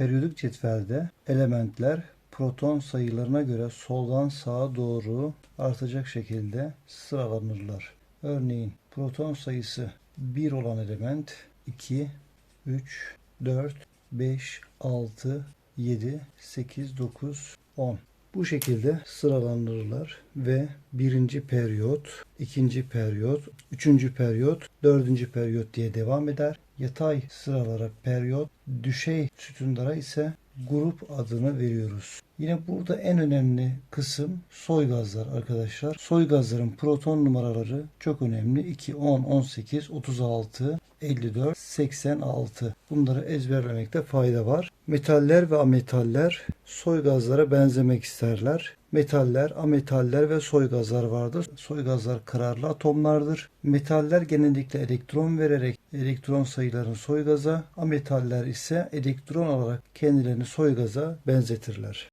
Periyodik cetvelde elementler proton sayılarına göre soldan sağa doğru artacak şekilde sıralanırlar. Örneğin proton sayısı 1 olan element 2, 3, 4, 5, 6, 7, 8, 9, 10. Bu şekilde sıralanırlar ve birinci periyot, ikinci periyot, üçüncü periyot, dördüncü periyot diye devam eder. Yatay sıralara periyot, düşey sütunlara ise grup adını veriyoruz. Yine burada en önemli kısım soy gazlar arkadaşlar. Soy gazların proton numaraları çok önemli. 2, 10, 18, 36, 54, 86. Bunları ezberlemekte fayda var. Metaller ve ametaller soy gazlara benzemek isterler. Metaller, ametaller ve soy gazlar vardır. Soy gazlar kararlı atomlardır. Metaller genellikle elektron vererek elektron sayılarını soy gaza, ametaller ise elektron alarak kendilerini soy gaza benzetirler.